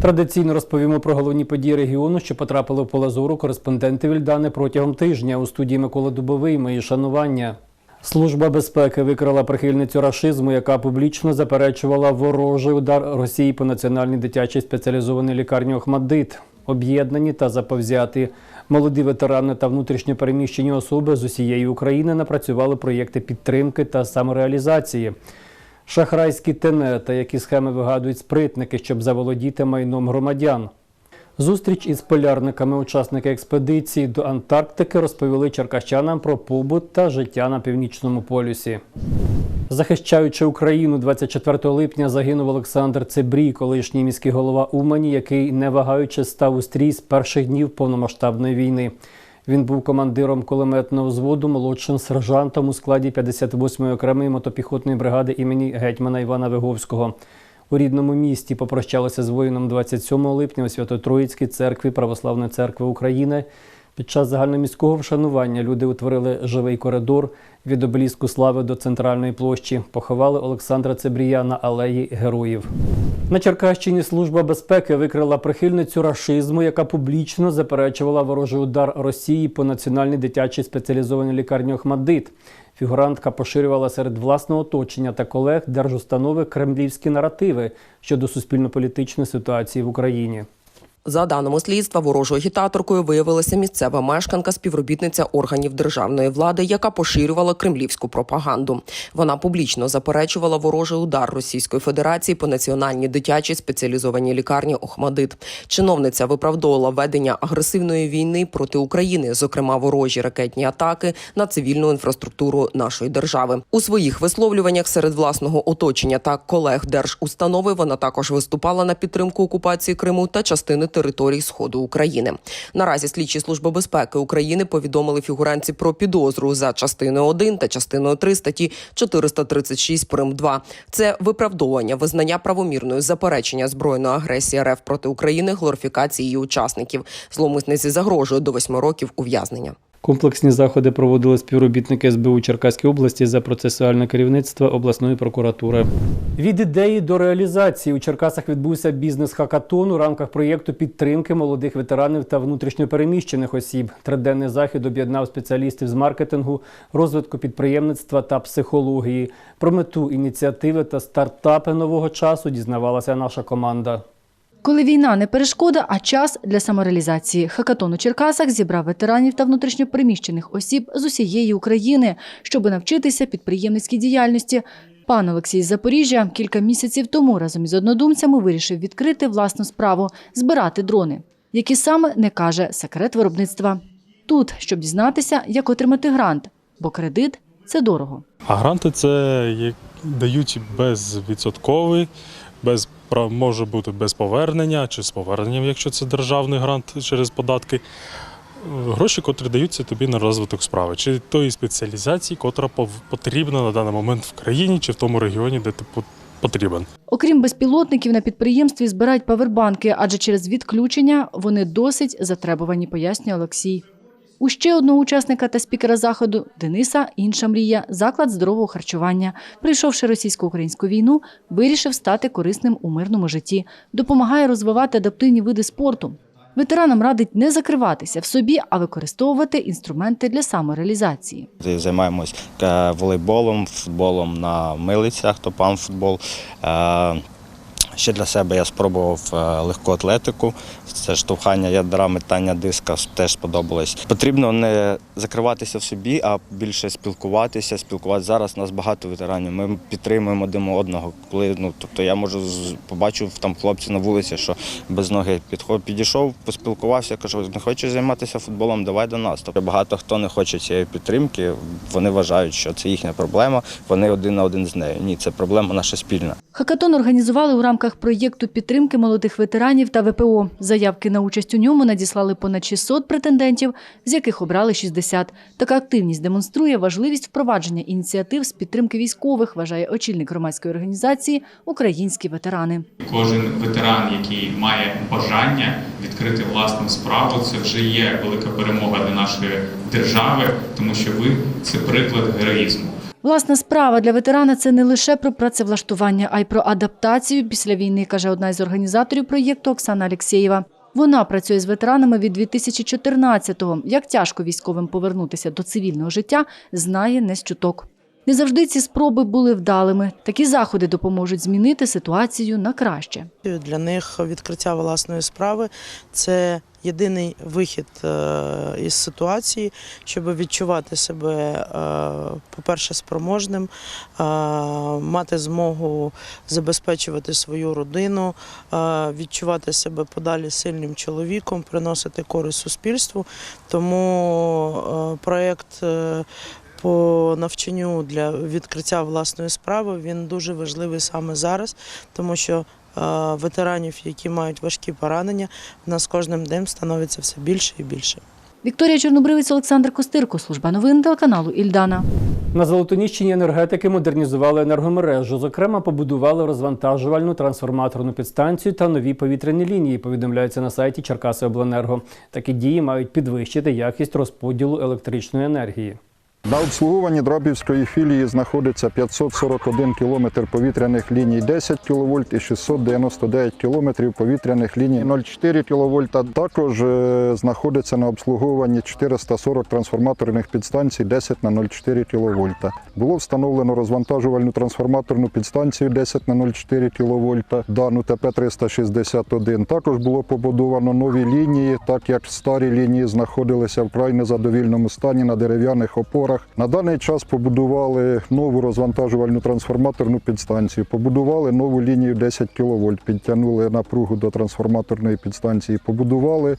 Традиційно розповімо про головні події регіону, що потрапили в поле зору кореспонденти Вільдани протягом тижня. У студії Микола Дубовий. Мої шанування. Служба безпеки викрила прихильницю рашизму, яка публічно заперечувала ворожий удар Росії по національній дитячій спеціалізованій лікарні Охмадит. Об'єднані та заповзяти молоді ветерани та внутрішньо переміщені особи з усієї України напрацювали проєкти підтримки та самореалізації. Шахрайські тенета, які схеми вигадують спритники, щоб заволодіти майном громадян. Зустріч із полярниками учасники експедиції до Антарктики розповіли черкащанам про побут та життя на північному полюсі. Захищаючи Україну, 24 липня загинув Олександр Цебрій, колишній міський голова Умані, який не вагаючи став у стрій з перших днів повномасштабної війни. Він був командиром кулеметного взводу, молодшим сержантом у складі 58-ї окремої мотопіхотної бригади імені гетьмана Івана Виговського. У рідному місті попрощалися з воїном 27 липня у Свято-Троїцькій церкві Православної церкви України. Під час загальноміського вшанування люди утворили живий коридор від обеліску слави до центральної площі. Поховали Олександра Цебрія на алеї героїв. На Черкащині служба безпеки викрила прихильницю рашизму, яка публічно заперечувала ворожий удар Росії по національній дитячій спеціалізованій лікарні Охмадит. Фігурантка поширювала серед власного оточення та колег держустанови кремлівські наративи щодо суспільно-політичної ситуації в Україні. За даними слідства, ворожою агітаторкою виявилася місцева мешканка, співробітниця органів державної влади, яка поширювала кремлівську пропаганду. Вона публічно заперечувала ворожий удар Російської Федерації по національній дитячій спеціалізованій лікарні Охмадит. Чиновниця виправдовувала ведення агресивної війни проти України, зокрема ворожі ракетні атаки на цивільну інфраструктуру нашої держави. У своїх висловлюваннях серед власного оточення та колег держустанови вона також виступала на підтримку окупації Криму та частини територій сходу України. Наразі слідчі служби безпеки України повідомили фігуранці про підозру за частиною 1 та частиною 3 статті 436 прим. 2. Це виправдовування, визнання правомірної заперечення збройної агресії РФ проти України, глорифікації її учасників. Зломисниці загрожує до восьми років ув'язнення. Комплексні заходи проводили співробітники СБУ Черкаської області за процесуальне керівництво обласної прокуратури. Від ідеї до реалізації у Черкасах відбувся бізнес-хакатон у рамках проєкту підтримки молодих ветеранів та внутрішньопереміщених осіб. Триденний захід об'єднав спеціалістів з маркетингу, розвитку підприємництва та психології. Про мету ініціативи та стартапи нового часу дізнавалася наша команда. Коли війна не перешкода, а час для самореалізації. Хакатон у Черкасах зібрав ветеранів та внутрішньопереміщених осіб з усієї України, щоб навчитися підприємницькій діяльності. Пан Олексій з Запоріжжя кілька місяців тому разом із однодумцями вирішив відкрити власну справу збирати дрони, які саме не каже секрет виробництва. Тут, щоб дізнатися, як отримати грант, бо кредит це дорого. А гранти це як дають безвідсотковий, без може бути без повернення чи з поверненням, якщо це державний грант через податки. Е, Гроші, котрі даються тобі на розвиток справи, чи тої спеціалізації, котра потрібна на даний момент в країні чи в тому регіоні, де ти по- потрібен. Окрім безпілотників, на підприємстві збирають павербанки, адже через відключення вони досить затребувані, пояснює Олексій. У ще одного учасника та спікера заходу Дениса інша мрія заклад здорового харчування. Прийшовши російсько-українську війну, вирішив стати корисним у мирному житті, допомагає розвивати адаптивні види спорту. Ветеранам радить не закриватися в собі, а використовувати інструменти для самореалізації. Займаємось е, волейболом, футболом на милицях, топам футбол. Ще для себе я спробував е, легку атлетику, це штовхання ядра, метання диска теж сподобалось. Потрібно не закриватися в собі, а більше спілкуватися. Спілкуватися зараз. Нас багато ветеранів. Ми підтримуємо один одного. Коли ну тобто я можу побачив там хлопці на вулиці, що без ноги підход підійшов, поспілкувався. Кажу, не хочеш займатися футболом, давай до нас. Тобто багато хто не хоче цієї підтримки. Вони вважають, що це їхня проблема. Вони один на один з нею. Ні, це проблема наша спільна. Хакатон організували у рамках проєкту підтримки молодих ветеранів та ВПО. Заявки на участь у ньому надіслали понад 600 претендентів, з яких обрали 60. Така активність демонструє важливість впровадження ініціатив з підтримки військових, вважає очільник громадської організації Українські ветерани. Кожен ветеран, який має бажання відкрити власну справу, це вже є велика перемога для нашої держави, тому що ви це приклад героїзму. Власна справа для ветерана це не лише про працевлаштування, а й про адаптацію після війни, каже одна із організаторів проєкту Оксана Алєксєєва. Вона працює з ветеранами від 2014-го. Як тяжко військовим повернутися до цивільного життя, знає не з чуток. Не завжди ці спроби були вдалими. Такі заходи допоможуть змінити ситуацію на краще. Для них відкриття власної справи це єдиний вихід е, із ситуації, щоб відчувати себе, е, по-перше, спроможним, е, мати змогу забезпечувати свою родину, відчувати себе подалі сильним чоловіком, приносити користь суспільству. Тому проєкт по навчанню для відкриття власної справи він дуже важливий саме зараз, тому що ветеранів, які мають важкі поранення, в нас кожним днем становиться все більше і більше. Вікторія Чорнобривець, Олександр Костирко, служба новин телеканалу Ільдана. На Золотоніщині енергетики модернізували енергомережу. Зокрема, побудували розвантажувальну трансформаторну підстанцію та нові повітряні лінії. Повідомляється на сайті Черкасиобленерго. Такі дії мають підвищити якість розподілу електричної енергії. На обслуговуванні Драбівської філії знаходиться 541 кілометр повітряних ліній 10 кВт і 699 кілометрів повітряних ліній 0,4 кВт. Також е, знаходиться на обслуговуванні 440 трансформаторних підстанцій 10 на 0,4 кВт. Було встановлено розвантажувальну трансформаторну підстанцію 10 на 0,4 кВт, дану ТП-361. Також було побудовано нові лінії, так як старі лінії знаходилися в вкрай незадовільному стані на дерев'яних опорах. На даний час побудували нову розвантажувальну трансформаторну підстанцію, побудували нову лінію 10 кВт, підтягнули напругу до трансформаторної підстанції, побудували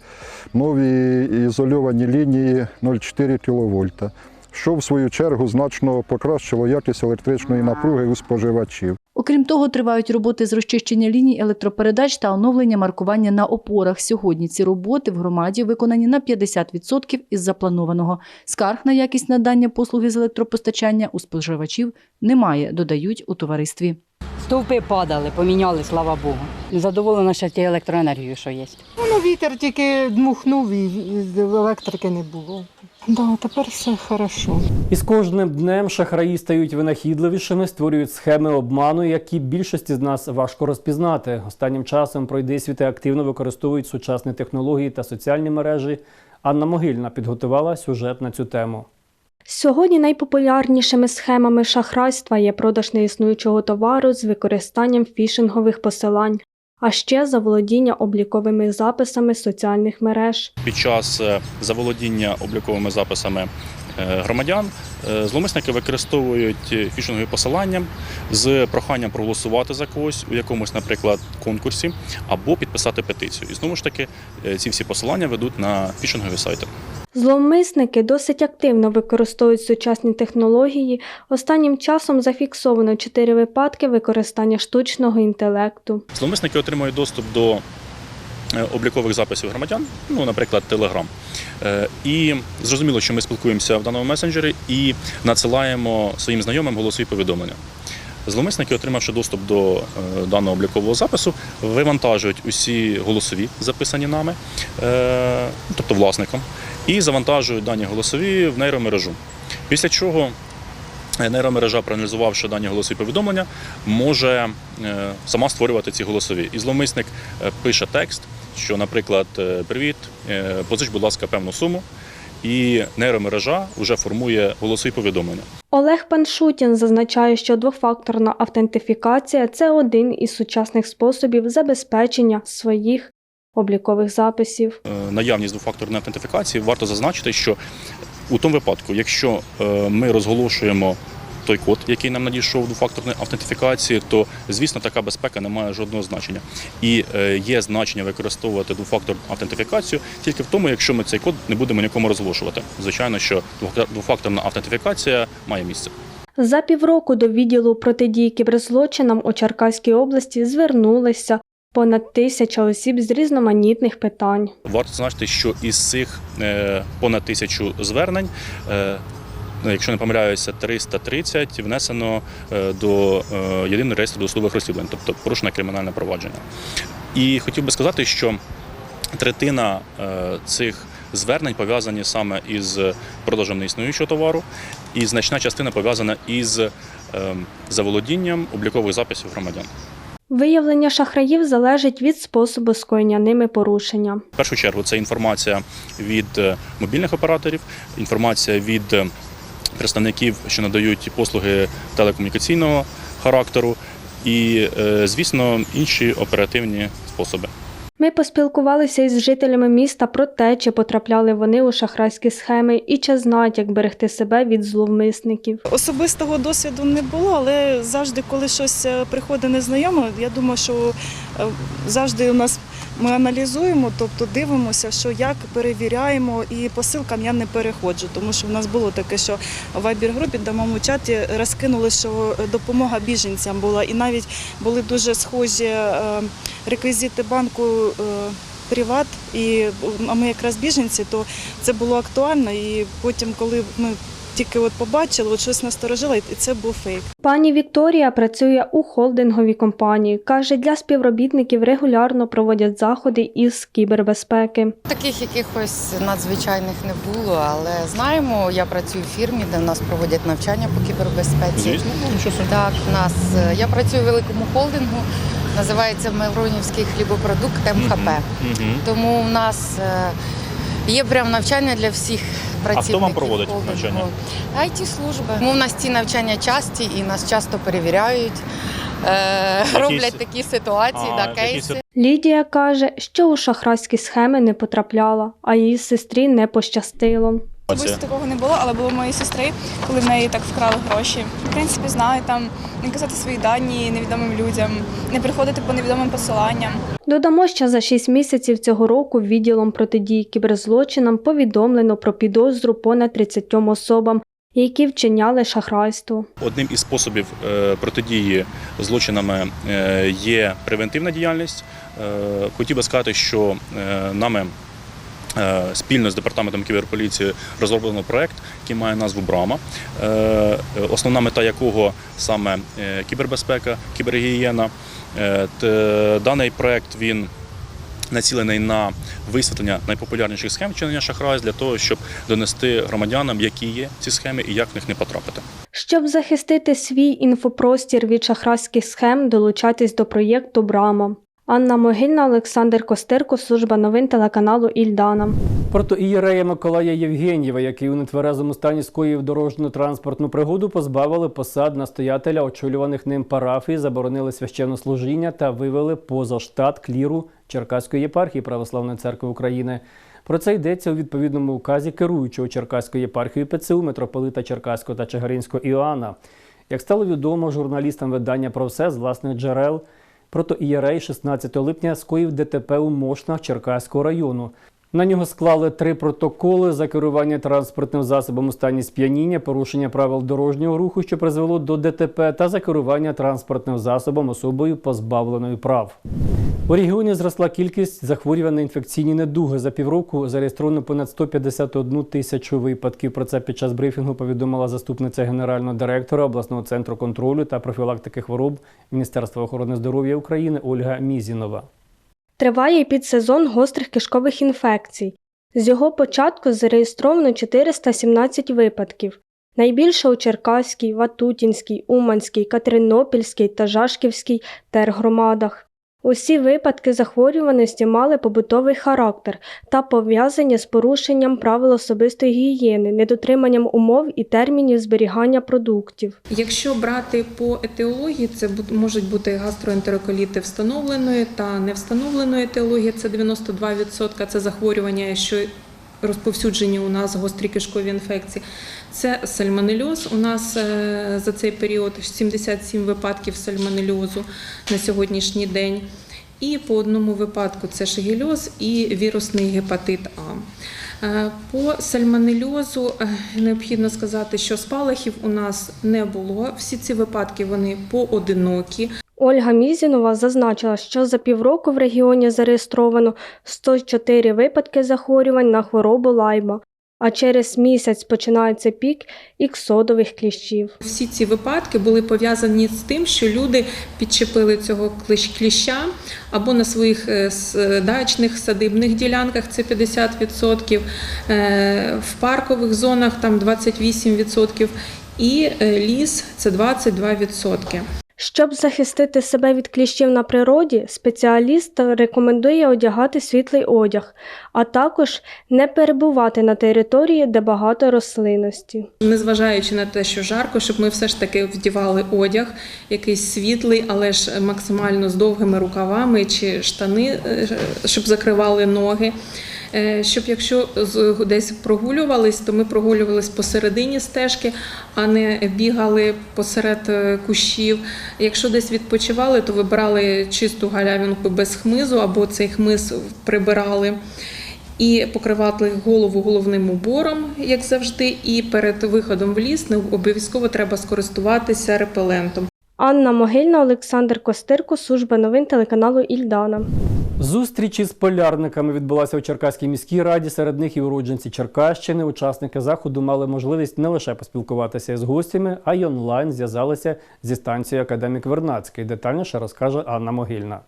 нові ізольовані лінії 0,4 кВт, що в свою чергу значно покращило якість електричної напруги у споживачів. Окрім того, тривають роботи з розчищення ліній електропередач та оновлення маркування на опорах. Сьогодні ці роботи в громаді виконані на 50% із запланованого. Скарг на якість надання послуги з електропостачання у споживачів немає, додають у товаристві. Стовпи падали, поміняли, слава Богу. Задоволена ще тією електроенергією, що є. Ну, вітер тільки дмухнув і і електрики не було. Да, тепер все хорошо. І з кожним днем шахраї стають винахідливішими, створюють схеми обману, які більшості з нас важко розпізнати. Останнім часом пройдисвіти активно використовують сучасні технології та соціальні мережі. Анна Могильна підготувала сюжет на цю тему. Сьогодні найпопулярнішими схемами шахрайства є продаж неіснуючого товару з використанням фішингових посилань, а ще заволодіння обліковими записами соціальних мереж. Під час е, заволодіння обліковими записами громадян е, зловмисники використовують е, фішингові посилання з проханням проголосувати за когось у якомусь, наприклад, конкурсі або підписати петицію. І знову ж таки, е, ці всі посилання ведуть на фішингові сайти. Зловмисники досить активно використовують сучасні технології. Останнім часом зафіксовано чотири випадки використання штучного інтелекту. Зловмисники отримують доступ до е, облікових записів громадян, ну, наприклад. Е, І зрозуміло, що ми спілкуємося в даному месенджері і надсилаємо своїм знайомим голосові повідомлення. Зловмисники, отримавши доступ до е, даного облікового запису, вивантажують усі голосові, записані нами, е, тобто власником, і завантажують дані голосові в нейромережу. Після чого е, нейромережа, проаналізувавши дані голосові повідомлення, може е, сама створювати ці голосові. І зловмисник е, пише текст, що, наприклад, е, привіт, е, позич, будь ласка, певну суму. І нейромережа вже формує голосові повідомлення. Олег Паншутін зазначає, що двофакторна автентифікація це один із сучасних способів забезпечення своїх облікових записів. Е, наявність двофакторної автентифікації, варто зазначити, що у тому випадку, якщо ми розголошуємо той код, який нам надійшов двофакторної автентифікації, то звісно така безпека не має жодного значення. І е, є значення використовувати двофакторну автентифікацію тільки в тому, якщо ми цей код не будемо нікому розголошувати. Звичайно, що двофакторна автентифікація має місце. За півроку до відділу протидії кіберзлочинам у Черкаській області звернулися понад тисяча осіб з різноманітних питань. Варто зазначити, що із цих е, понад тисячу звернень, е, якщо не помиляюся, 330 внесено е, до е, єдиного реєстру досудових розслідувань, тобто порушене кримінальне провадження. І хотів би сказати, що третина е, цих звернень пов'язані саме із продажем неіснуючого товару, і значна частина пов'язана із заволодінням облікових записів громадян. Виявлення шахраїв залежить від способу скоєння ними порушення. В першу чергу це інформація від мобільних операторів, інформація від представників, що надають послуги телекомунікаційного характеру, і, е, звісно, інші оперативні способи. Ми поспілкувалися із жителями міста про те, чи потрапляли вони у шахрайські схеми і чи знають, як берегти себе від зловмисників. Особистого досвіду не було, але завжди, коли щось е, приходить незнайоме, я думаю, що е, завжди у нас ми аналізуємо, тобто дивимося, що як перевіряємо, і по ссылкам я не переходжу, тому що в нас було таке, що в Viber-групі, в моєму чаті розкинули, що допомога біженцям була, і навіть були дуже схожі е, реквізити банку. е, Приват, а ми якраз біженці, то це було актуально. І потім, коли ми тільки от побачили, от щось насторожило, і це був фейк. Пані Вікторія працює у холдинговій компанії. Каже, для співробітників регулярно проводять заходи із кібербезпеки. Таких якихось надзвичайних не було, але знаємо, я працюю в фірмі, де в нас проводять навчання по кібербезпеці. Звісно, ну. Так, в нас е, я працюю в великому холдингу, називається Мелронівський хлібопродукт МХП. Тому в нас е, є прям навчання для всіх працівників. хто вам проводить навчання? it служби. Ну, у нас ці навчання часті і нас часто перевіряють. Е, Якісь- роблять такі ситуації, А, да, кейси. Лідія каже, що у шахрайські схеми не потрапляла, а її сестрі не пощастило. Особисто такого не було, але було моєї сестри, коли в неї так вкрали гроші. В принципі, знаю там не казати свої дані невідомим людям, не приходити по невідомим посиланням. Додамо, що за 6 місяців цього року відділом протидії кіберзлочинам повідомлено про підозру понад 30 особам, які вчиняли шахрайство. Одним із способів е, протидії злочинами е, є превентивна діяльність. Е, Хотів би сказати, що нами спільно з департаментом кіберполіції розроблено проект, який має назву Брама, е, основна мета якого саме е, кібербезпека, кібергігієна. Е, Даний проект він націлений на висвітлення найпопулярніших схем вчинення шахрайств для того, щоб донести громадянам, які є ці схеми і як в них не потрапити. Щоб захистити свій інфопростір від шахрайських схем, долучайтесь до проєкту Брама. Анна Могильна, Олександр Костерко, служба новин телеканалу Ільдана. Протоієрея Миколая Євгенєва, який у нетверезому стані скоїв дорожньо-транспортну пригоду, позбавили посад настоятеля очолюваних ним парафій, заборонили священнослужіння та вивели поза штат кліру Черкаської єпархії Православної церкви України. Про це йдеться у відповідному указі керуючого Черкаської єпархії ПЦУ митрополита Черкаського та Чагаринського Іоанна. Як стало відомо журналістам видання про все з власних джерел, протоієрей 16 липня скоїв ДТП у Мошнах Черкаського району. На нього склали три протоколи за керування транспортним засобом у стані сп'яніння, порушення правил дорожнього руху, що призвело до ДТП, та за керування транспортним засобом особою позбавленою прав. У регіоні зросла кількість захворювань на інфекційні недуги. За півроку зареєстровано понад 151 тисячу випадків. Про це під час брифінгу повідомила заступниця генерального директора обласного центру контролю та профілактики хвороб Міністерства охорони здоров'я України Ольга Мізінова. Триває підсезон гострих кишкових інфекцій. З його початку зареєстровано 417 випадків. Найбільше у Черкаській, Ватутінській, Уманській, Катеринопільській та Жашківській тергромадах. Усі випадки захворюваності мали побутовий характер та пов'язані з порушенням правил особистої гігієни, недотриманням умов і термінів зберігання продуктів. Якщо брати по етіології, це можуть бути гастроентероколіти встановленої та невстановленої етіології. Це 92%. Це захворювання, що розповсюджені у нас гострі кишкові інфекції. Це сальмонельоз. У нас е, за цей період 77 випадків сальмонельозу на сьогоднішній день. І по одному випадку це шигельоз і вірусний гепатит А. Е, По сальмонельозу е, необхідно сказати, що спалахів у нас не було. Всі ці випадки вони поодинокі. Ольга Мізінова зазначила, що за півроку в регіоні зареєстровано 104 випадки захворювань на хворобу лайма. А через місяць починається пік іксодових кліщів. Всі ці випадки були пов'язані з тим, що люди підчепили цього кліща або на своїх е, дачних садибних ділянках це 50%, е, в паркових зонах там 28%, і е, ліс це 22%. Щоб захистити себе від кліщів на природі, спеціаліст рекомендує одягати світлий одяг, а також не перебувати на території, де багато рослинності. Незважаючи на те, що жарко, щоб ми все ж таки вдівали одяг, якийсь світлий, але ж максимально з довгими рукавами чи штани, е, щоб закривали ноги. Е, Щоб якщо десь прогулювались, то ми прогулювались посередині стежки, а не бігали посеред е, кущів. Якщо десь відпочивали, то вибирали чисту галявинку без хмизу або цей хмиз прибирали і покривати голову головним убором, як завжди. І перед виходом в ліс не обов'язково треба скористуватися репелентом. Анна Могильна, Олександр Костирко, служба новин телеканалу Ільдана. Зустріч із полярниками відбулася у Черкаській міській раді. Серед них і уродженці Черкащини. Учасники заходу мали можливість не лише поспілкуватися з гостями, а й онлайн зв'язалися зі станцією Академік Вернадський. Детальніше розкаже Анна Могильна.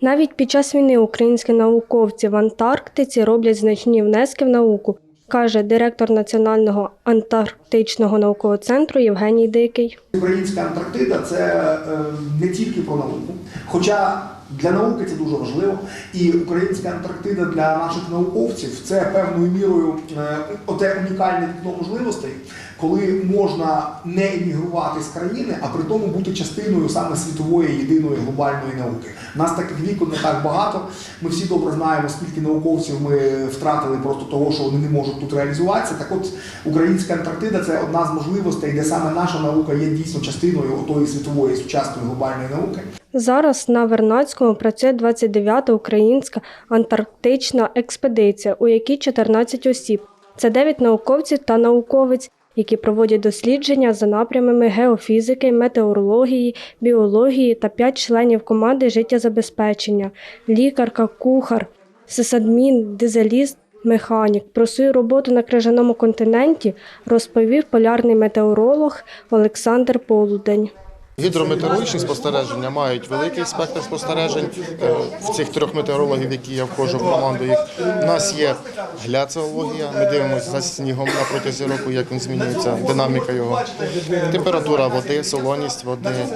Навіть під час війни українські науковці в Антарктиці роблять значні внески в науку, каже директор Національного антарктичного наукового центру Євгеній Дикий. Українська Антарктида це е, не тільки про науку, хоча для науки це дуже важливо. І українська Антарктида для наших науковців це певною мірою е, оте унікальне вікно можливостей, коли можна не емігрувати з країни, а при тому бути частиною саме світової єдиної глобальної науки. Нас таких вікон не так багато. Ми всі добре знаємо, скільки науковців ми втратили просто того, що вони не можуть тут реалізуватися. Так от українська Антарктида це одна з можливостей, де саме наша наука є дійсно частиною отої світової сучасної глобальної науки. Зараз на Вернадському працює 29-та українська антарктична експедиція, у якій 14 осіб. Це 9 науковців та науковець, які проводять дослідження за напрямами геофізики, метеорології, біології та п'ять членів команди життєзабезпечення, лікарка, кухар, сисадмін, дизеліст, механік. Про свою роботу на крижаному континенті розповів полярний метеоролог Олександр Полудень. Гідрометеорологічні спостереження мають великий спектр спостережень. Е, В цих трьох метеорологів, які я входжу в команду, їх у нас є гляцеологія. Ми дивимося за снігом на протязі року, як він змінюється, динаміка його, температура води, солоність води,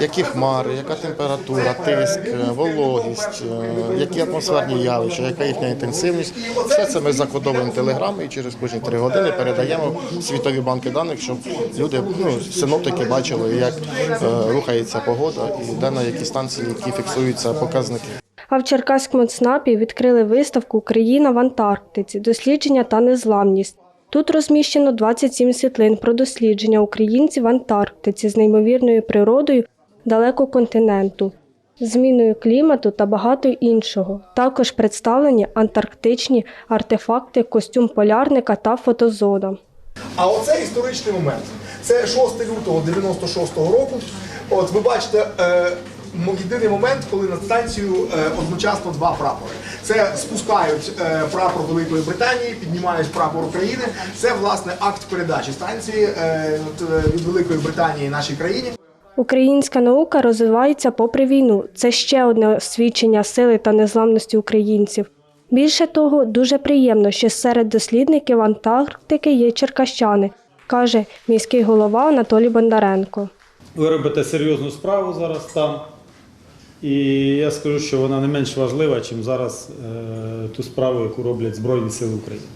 які хмари, яка температура, тиск, е, вологість, е, які атмосферні явища, яка їхня інтенсивність. Все це ми закодовуємо телеграми і через кожні три години передаємо світові банки даних, щоб люди, ну, синоптики бачили, як рухається погода і де на якій станції, які фіксуються показники. А в Черкаському ЦНАПі відкрили виставку Україна в Антарктиці. Дослідження та незламність. Тут розміщено 27 світлин про дослідження українців в Антарктиці з неймовірною природою далеко континенту, зміною клімату та багато іншого. Також представлені антарктичні артефакти, костюм полярника та фотозона. А оце історичний момент. Це 6 лютого 96-го року. От ви бачите. Е, Єдиний момент, коли на станцію е, одночасно два прапори. Це спускають е, прапор Великої Британії, піднімають прапор України. Це власне акт передачі станції е, е, від Великої Британії нашій країні. Українська наука розвивається попри війну. Це ще одне свідчення сили та незламності українців. Більше того, дуже приємно, що серед дослідників Антарктики є черкащани, каже міський голова Анатолій Бондаренко. Ви робите серйозну справу зараз там. І я скажу, що вона не менш важлива, ніж зараз е, ту справу, яку роблять Збройні Сили України.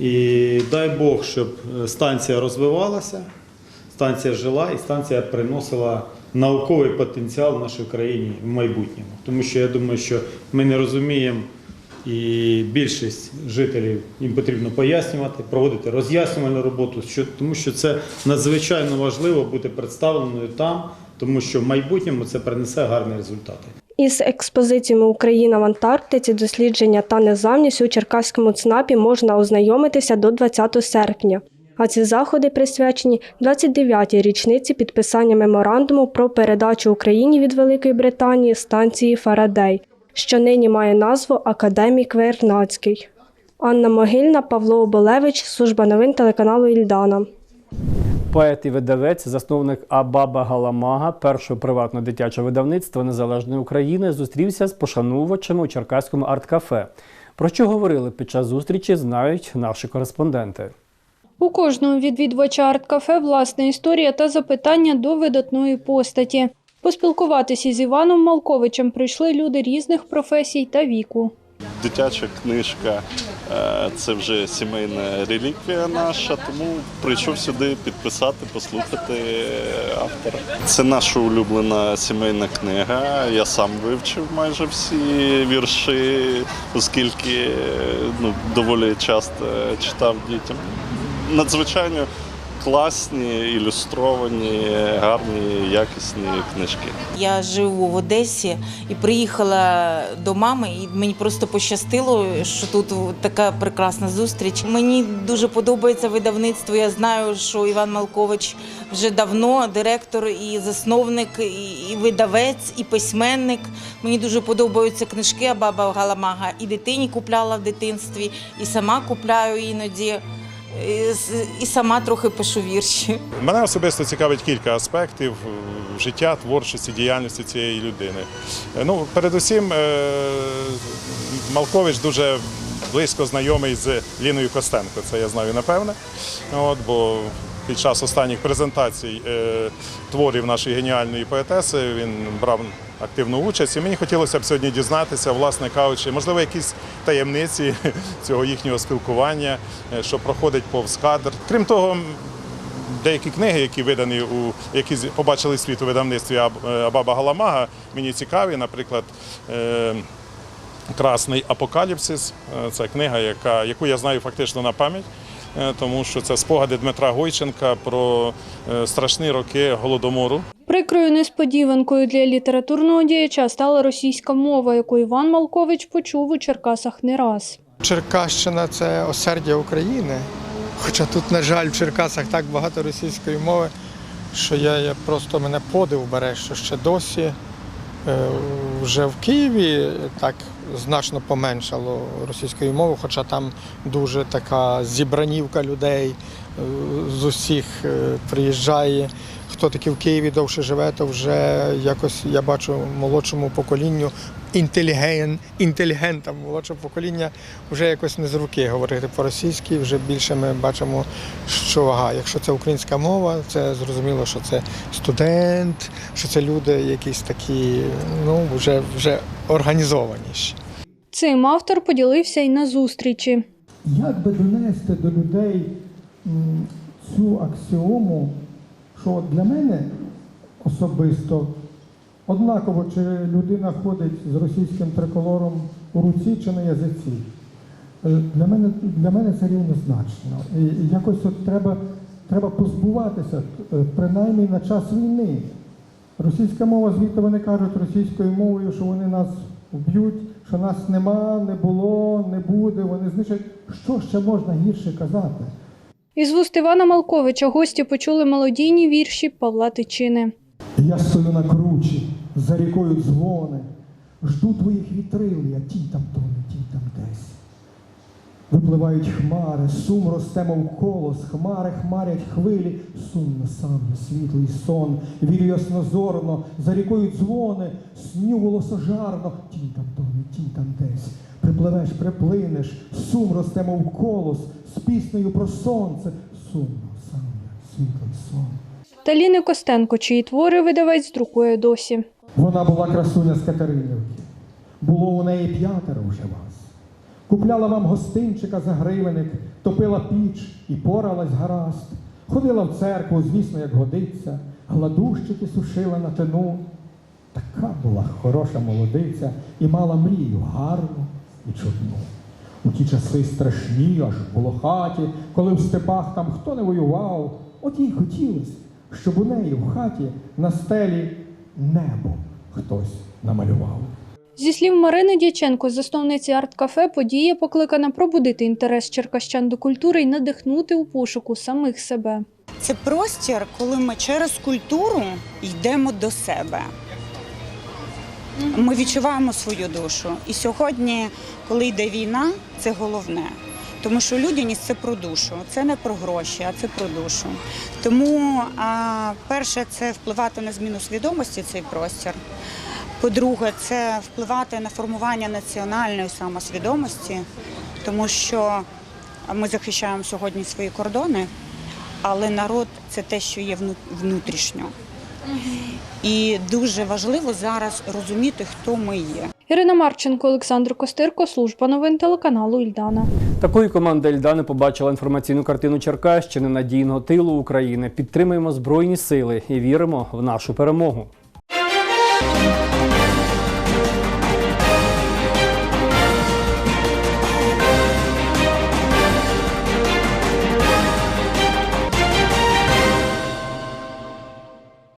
І дай Бог, щоб е, станція розвивалася, станція жила і станція приносила науковий потенціал нашій країні в майбутньому. Тому що я думаю, що ми не розуміємо, і більшість жителів їм потрібно пояснювати, проводити роз'яснювальну роботу, що, тому що це надзвичайно важливо бути представленою там, тому що в майбутньому це принесе гарні результати. Із експозиціями Україна в Антарктиці, дослідження та незламність у Черкаському ЦНАПі можна ознайомитися до 20 серпня. А ці заходи присвячені 29-й річниці підписання меморандуму про передачу Україні від Великої Британії станції Фарадей, що нині має назву Академік Вернадський. Анна Могильна, Павло Оболевич, служба новин телеканалу Ільдана. Поет і видавець, засновник Абаба Галамага, першого приватного дитячого видавництва Незалежної України, зустрівся з пошанувачами у Черкаському арт-кафе. Про що говорили під час зустрічі, знають наші кореспонденти. У кожного відвідувача арт-кафе власна історія та запитання до видатної постаті. Поспілкуватися з Іваном Малковичем прийшли люди різних професій та віку. Дитяча книжка е, це вже сімейна реліквія наша, тому прийшов сюди підписати, послухати е, автора. Це наша улюблена сімейна книга. Я сам вивчив майже всі вірші, оскільки е, ну, доволі часто читав дітям. Надзвичайно класні, ілюстровані, гарні, якісні книжки. Я живу в Одесі і приїхала до мами, і мені просто пощастило, що тут така прекрасна зустріч. Мені дуже подобається видавництво. Я знаю, що Іван Малкович вже давно директор і засновник, і- видавець, і письменник. Мені дуже подобаються книжки Абаба Галамага. І дитині купляла в дитинстві, і сама купляю іноді. І сама трохи пишу вірші. Мене особисто цікавить кілька аспектів е, життя, творчості, діяльності цієї людини. Е, Ну, передусім, е, Малкович дуже близько знайомий з Ліною Костенко, це я знаю напевне. От, бо під час останніх презентацій творів нашої геніальної поетеси він брав активну участь. І мені хотілося б сьогодні дізнатися, власне кажучи, можливо, якісь таємниці цього їхнього спілкування, е, що проходить повз кадр. Крім того, деякі книги, які видані у які побачили світ у видавництві е, Абаба Галамага, мені цікаві. Наприклад, е, Красний апокаліпсис це книга, яка, яку я знаю фактично на пам'ять, тому що це спогади Дмитра Гойченка про е, страшні роки голодомору. Прикрою несподіванкою для літературного діяча стала російська мова, яку Іван Малкович почув у Черкасах не раз. Черкащина це осердя України. Хоча тут, на жаль, в Черкасах так багато російської мови, що я, я просто мене подив бере, що ще досі е, вже в Києві так значно поменшало російської мови, хоча там дуже така зібранівка людей е, з усіх е, приїжджає. Хто таки в Києві довше живе, то вже якось я бачу молодшому поколінню інтеліген, інтелігентам молодшого покоління вже якось не з руки говорити по-російськи. Вже більше ми бачимо, що ага, якщо це українська мова, це зрозуміло, що це студент, що це люди якісь такі, ну вже вже організованіші. Цим автор поділився й на зустрічі. Як би донести до людей цю аксіому, що для мене особисто однаково, чи людина ходить з російським триколором у руці чи на язиці. Е, Для мене, для мене це рівнозначно. І якось от треба, треба позбуватися, е, принаймні на час війни. Російська мова, звідти вони кажуть російською мовою, що вони нас вб'ють, що нас нема, не було, не буде, вони знищать. Що ще можна гірше казати? Із вуст Івана Малковича гості почули мелодійні вірші Павла Тичини. Я стою на кручі, за рікою дзвони, жду твоїх вітрил, я тінь там тоне. Випливають хмари, сум росте, мов колос, хмари хмарять хвилі, сумно сам світлий сон, вірю яснозорно, за рікою дзвони, сню волосожарно, тінь там тоне, тінь там десь. Припливеш, приплинеш, сум росте, мов колос, з піснею про сонце, сумно сам світлий сон. Та Ліни Костенко, чиї твори видавець друкує досі. Вона була красуня з Катеринівки. Було у неї п'ятеро вже вас. Купляла вам гостинчика за гривенник, топила піч і поралась гаразд. Ходила в церкву, звісно, як годиться, гладущики сушила на тину. Така була хороша молодиця і мала мрію гарну і чудну. У ті часи страшні, аж в волохаті, коли в степах там хто не воював, от їй хотілося, щоб у неї в хаті на стелі небо хтось намалював. Зі слів Марини Дяченко, засновниці арт-кафе, подія покликана пробудити інтерес черкащан до культури і надихнути у пошуку самих себе. Це простір, коли ми через культуру йдемо до себе. Ми відчуваємо свою душу. І сьогодні, коли йде війна, це головне. Тому що людяність це про душу, це не про гроші, а це про душу. Тому а, перше, це впливати на зміну свідомості цей простір. По-друге, це впливати на формування національної самосвідомості, тому що ми захищаємо сьогодні свої кордони, але народ це те, що є внутрішньо. І дуже важливо зараз розуміти, хто ми є. Ірина Марченко, Олександр Костирко, служба новин телеканалу Ільдана. Такою команда Ельдани побачила інформаційну картину Черкащини надійного тилу України. Підтримуємо збройні сили і віримо в нашу перемогу.